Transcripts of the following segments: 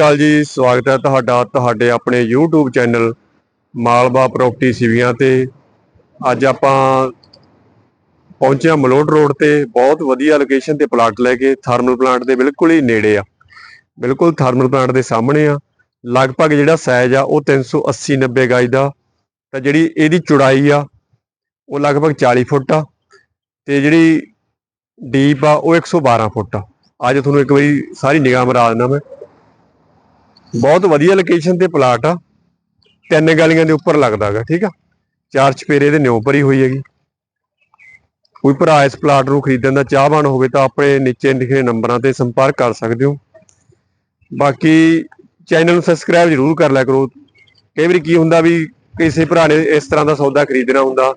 ਕਾਲ ਜੀ, ਸਵਾਗਤ ਹੈ ਤੁਹਾਡਾ, ਤੁਹਾਡੇ ਆਪਣੇ YouTube channel Malwa property Siviyan ਤੇ। ਅੱਜ ਆਪਾਂ ਪਹੁੰਚੇ ਹਾਂ ਮਲੋਟ ਰੋਡ ਤੇ, ਬਹੁਤ ਵਧੀਆ ਲੋਕੇਸ਼ਨ ਤੇ ਪਲਾਟ ਲੈ ਕੇ ਥਰਮਲ ਪਲਾਂਟ ਦੇ ਬਿਲਕੁਲ ਹੀ ਨੇੜੇ ਆ। ਬਿਲਕੁਲ ਥਰਮਲ ਪਲਾਂਟ ਦੇ ਸਾਹਮਣੇ ਆ। ਲਗਭਗ ਜਿਹੜਾ ਸਾਈਜ਼ ਆ, ਉਹ 380 90 ਗਜ ਦਾ। ਤਾਂ ਜਿਹੜੀ ਇਹਦੀ ਚੌੜਾਈ ਆ, ਉਹ ਲਗਭਗ 40 ਫੁੱਟ ਆ। ਤੇ ਜਿਹੜੀ ਡੀਪ ਆ, ਉਹ 112 ਫੁੱਟ ਆ। ਅੱਜ ਤੁਹਾਨੂੰ ਇੱਕ ਵਾਰੀ ਸਾਰੀ ਨਿਗਾਹ ਮਰਾ ਦਿੰਦਾ ਮੈਂ। ਬਹੁਤ ਵਧੀਆ ਲੋਕੇਸ਼ਨ ਤੇ ਪਲਾਟ ਆ। ਤਿੰਨ ਗਲੀਆਂ ਦੇ ਉੱਪਰ ਲੱਗਦਾਗਾ ਠੀਕ ਆ? ਚਾਰ ਚਪੇਰੇ ਦੇ ਨਿਉ ਭਰੀ ਹੋਈ ਹੈਗੀ। ਕੋਈ ਭਰਾ ਇਸ ਪਲਾਟ ਨੂੰ ਖਰੀਦਣ ਦਾ ਚਾਹਵਾਨ ਹੋਵੇ ਤਾਂ ਆਪਣੇ ਨੀਚੇ ਲਿਖੇ ਨੰਬਰਾਂ ਤੇ ਸੰਪਰਕ ਕਰ ਸਕਦੇ ਹੋ। ਬਾਕੀ ਚੈਨਲ ਨੂੰ ਸਬਸਕ੍ਰਾਈਬ ਜ਼ਰੂਰ ਕਰ ਲਿਆ ਕਰੋ। ਕਈ ਵਾਰੀ ਕੀ ਹੁੰਦਾ ਵੀ ਕਿਸੇ ਭਰਾ ਨੇ ਇਸ ਤਰ੍ਹਾਂ ਦਾ ਸੌਦਾ ਖਰੀਦਣਾ ਹੁੰਦਾ,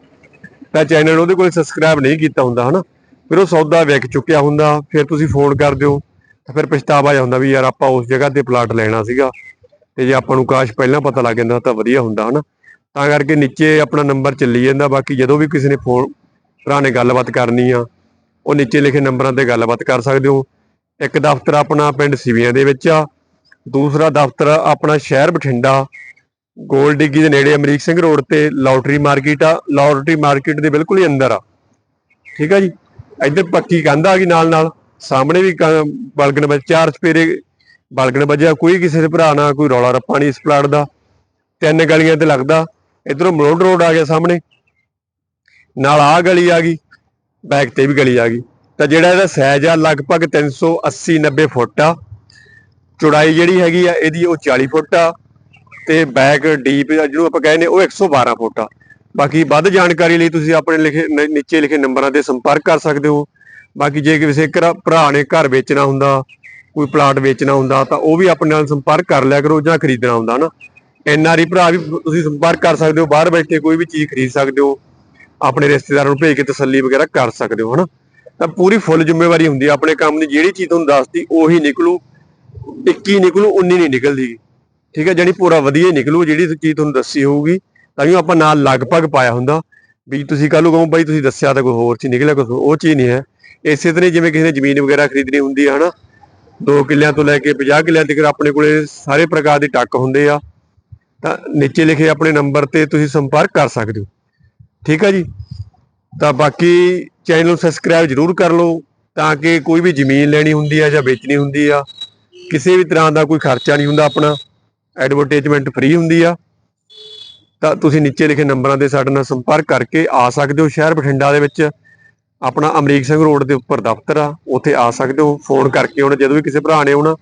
ਤਾਂ ਚੈਨਲ ਉਹਦੇ ਕੋਲ ਸਬਸਕ੍ਰਾਈਬ ਨਹੀਂ ਕੀਤਾ ਹੁੰਦਾ, ਹਨਾ? ਫਿਰ ਉਹ ਸੌਦਾ ਵਿਕ ਚੁੱਕਿਆ ਹੁੰਦਾ, ਫਿਰ ਤੁਸੀਂ ਫੋਨ ਕਰ ਦਿਓ। ਤਾਂ ਫਿਰ ਪਛਤਾਵਾ ਜਾਂਦਾ ਵੀ ਯਾਰ ਆਪਾਂ ਉਸ ਜਗ੍ਹਾ ਤੇ ਪਲਾਟ ਲੈਣਾ ਸੀਗਾ ਤੇ ਜੇ ਆਪਾਂ ਨੂੰ ਕਾਸ਼ ਪਹਿਲਾਂ ਪਤਾ ਲੱਗ ਜਾਂਦਾ ਤਾਂ ਵਧੀਆ ਹੁੰਦਾ, ਹਨਾ? ਤਾਂ ਕਰਕੇ ਨੀਚੇ ਆਪਣਾ ਨੰਬਰ ਚੱਲੀ ਜਾਂਦਾ, ਬਾਕੀ ਜਦੋਂ ਵੀ ਕਿਸੇ ਨੇ ਫੋਨ ਭਰਾ ਨੇ ਗੱਲਬਾਤ ਕਰਨੀ ਆ, ਉਹ ਨੀਚੇ ਲਿਖੇ ਨੰਬਰਾਂ ਤੇ ਗੱਲਬਾਤ ਕਰ ਸਕਦੇ ਹੋ। ਇੱਕ ਦਫ਼ਤਰ ਆਪਣਾ ਪਿੰਡ ਸਿਵੀਆਂ ਦੇ ਵਿੱਚ ਆ, ਦੂਸਰਾ ਦਫ਼ਤਰ ਆਪਣਾ ਸ਼ਹਿਰ ਬਠਿੰਡਾ, ਗੋਲ ਡਿੱਗੀ ਦੇ ਨੇੜੇ ਅਮਰੀਕ ਸਿੰਘ ਰੋਡ ਤੇ ਲਾਟਰੀ ਮਾਰਕੀਟ ਆ, ਲਾਟਰੀ ਮਾਰਕੀਟ ਦੇ ਬਿਲਕੁਲ ਹੀ ਅੰਦਰ ਆ। ਠੀਕ ਆ ਜੀ? ਇੱਧਰ ਪੱਕੀ ਕੰਧ ਆ ਗਈ ਨਾਲ ਨਾਲ ਸਾਹਮਣੇ ਵੀ ਬਲਗਣ ਵਿੱਚ ਚਾਰ ਚਪੇਰੇ ਬਲਗਣ ਵੱਜਿਆ, ਕੋਈ ਕਿਸੇ ਦੇ ਭਰਾ ਨਾਲ ਕੋਈ ਰੌਲਾ ਰੱਪਾ ਨਹੀਂ ਇਸ ਪਲਾਟ ਦਾ। ਤਿੰਨ ਗਲੀਆਂ ਤੇ ਲੱਗਦਾ, ਇਧਰੋਂ ਮਲੋਡ ਰੋਡ ਆ ਗਿਆ ਸਾਹਮਣੇ। ਨਾਲ ਆ ਗਲੀ ਆ ਗਈ, ਬੈਕ ਤੇ ਵੀ ਗਲੀ ਆ ਗਈ। ਤਾਂ ਜਿਹੜਾ ਇਹਦਾ ਸਾਈਜ਼ ਆ, ਲਗਭਗ 380 90 ਫੁੱਟ ਆ। ਚੌੜਾਈ ਜਿਹੜੀ ਹੈਗੀ ਆ, ਇਹਦੀ ਉਹ 40 ਫੁੱਟ ਆ। ਤੇ ਬੈਕ ਡੀਪ ਜਿਹਨੂੰ ਆਪਾਂ ਕਹਿੰਦੇ ਉਹ 112 ਫੁੱਟ ਆ। ਬਾਕੀ ਵੱਧ ਜਾਣਕਾਰੀ ਲਈ ਤੁਸੀਂ ਆਪਣੇ ਲਿਖੇ ਨੀਚੇ ਲਿਖੇ ਨੰਬਰਾਂ ਤੇ ਸੰਪਰਕ ਕਰ ਸਕਦੇ ਹੋ। ਬਾਕੀ ਜੇ ਕਿਸੇ ਘਰ- ਭਰਾ ਨੇ ਘਰ ਵੇਚਣਾ ਹੁੰਦਾ, ਕੋਈ ਪਲਾਟ ਵੇਚਣਾ ਹੁੰਦਾ, ਤਾਂ ਉਹ ਵੀ ਆਪਣੇ ਨਾਲ ਸੰਪਰਕ ਕਰ ਲਿਆ ਕਰੋ ਜਾਂ ਖਰੀਦਣਾ ਹੁੰਦਾ ਨਾ ਐਨਆਰਈ ਭਰਾ ਵੀ ਤੁਸੀਂ ਸੰਪਰਕ ਕਰ ਸਕਦੇ ਹੋ, ਬਾਹਰ ਬੈਠੇ ਕੋਈ ਵੀ ਚੀਜ਼ ਖਰੀਦ ਸਕਦੇ ਹੋ, ਆਪਣੇ ਰਿਸ਼ਤੇਦਾਰਾਂ ਨੂੰ ਭੇਜ ਕੇ ਤਸੱਲੀ ਵਗੈਰਾ ਕਰ ਸਕਦੇ ਹੋ, ਹਨਾ? ਤਾਂ ਪੂਰੀ ਫੁੱਲ ਜ਼ਿੰਮੇਵਾਰੀ ਹੁੰਦੀ ਹੈ ਆਪਣੇ ਕੰਮ ਦੀ, ਜਿਹੜੀ ਚੀਜ਼ ਤੁਹਾਨੂੰ ਦੱਸਦੀ, ਉਹੀ ਨਿਕਲੂ 21 ਨਿਕਲੂ 19 ਨਹੀਂ ਨਿਕਲਦੀ। ਠੀਕ ਹੈ ਜਿਹੜੀ ਪੂਰਾ ਵਧੀਆ ਨਿਕਲੂ, ਜਿਹੜੀ ਚੀਜ਼ ਤੁਹਾਨੂੰ ਦੱਸੀ ਹੋਊਗੀ, ਤਾਂ ਹੀ ਆਪਾਂ ਨਾਲ ਲਗਭਗ ਪਾਇਆ ਹੁੰਦਾ। ਵੀ ਤੁਸੀਂ ਕੱਲ ਨੂੰ ਕਹੋ, ਬਾਈ, ਤੁਸੀਂ ਦੱਸਿਆ ਤਾਂ ਕੋਈ ਹੋਰ ਚੀਜ਼ ਨਿਕਲਿਆ, ਕੋਈ ਉਹ ਚੀਜ਼ ਨਹੀਂ ਹੈ। ਇਸੇ ਤਰ੍ਹਾਂ ਜਿਵੇਂ ਕਿਸੇ ਨੇ ਜ਼ਮੀਨ ਵਗੈਰਾ ਖਰੀਦਣੀ ਹੁੰਦੀ ਹੈ ਹਨਾ? 2 ਕਿੱਲਿਆਂ ਤੋਂ ਲੈ ਕੇ 50 ਕਿੱਲਿਆਂ ਤੱਕ ਆਪਣੇ ਕੋਲੇ ਸਾਰੇ ਪ੍ਰਕਾਰ ਦੇ ਟੱਕ ਹੁੰਦੇ ਆ। ਤਾਂ ਨੀਚੇ ਲਿਖੇ ਆਪਣੇ ਨੰਬਰ ਤੇ ਤੁਸੀਂ ਸੰਪਰਕ ਕਰ ਸਕਦੇ ਹੋ। ਠੀਕ ਹੈ ਜੀ? ਤਾਂ ਬਾਕੀ ਚੈਨਲ ਨੂੰ ਸਬਸਕ੍ਰਾਈਬ ਜ਼ਰੂਰ ਕਰ ਲਓ, ਤਾਂ ਕਿ ਕੋਈ ਵੀ ਜ਼ਮੀਨ ਲੈਣੀ ਹੁੰਦੀ ਆ ਜਾਂ ਵੇਚਣੀ ਹੁੰਦੀ ਆ, ਕਿਸੇ ਵੀ ਤਰ੍ਹਾਂ ਦਾ ਕੋਈ ਖਰਚਾ ਨਹੀਂ ਹੁੰਦਾ ਆਪਣਾ। ਐਡਵਰਟਾਈਜ਼ਮੈਂਟ ਫ੍ਰੀ ਹੁੰਦੀ ਆ। ਤਾਂ ਤੁਸੀਂ ਨੀਚੇ ਲਿਖੇ ਨੰਬਰਾਂ ਤੇ ਸਾਡੇ ਨਾਲ ਸੰਪਰਕ ਕਰਕੇ ਆ ਸਕਦੇ ਹੋ ਸ਼ਹਿਰ ਬਠਿੰਡਾ ਦੇ ਵਿੱਚ। ਆਪਣਾ ਅਮਰੀਕ ਸਿੰਘ ਰੋਡ ਦੇ ਉੱਪਰ ਦਫ਼ਤਰ ਆ, ਉੱਥੇ ਆ ਸਕਦੇ ਹੋ, ਫੋਨ ਕਰਕੇ ਆਉਣਾ ਜਦੋਂ ਵੀ ਕਿਸੇ ਭਰਾ ਨੇ ਆਉਣਾ,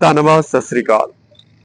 ਧੰਨਵਾਦ, ਸਤਿ ਸ੍ਰੀ ਅਕਾਲ।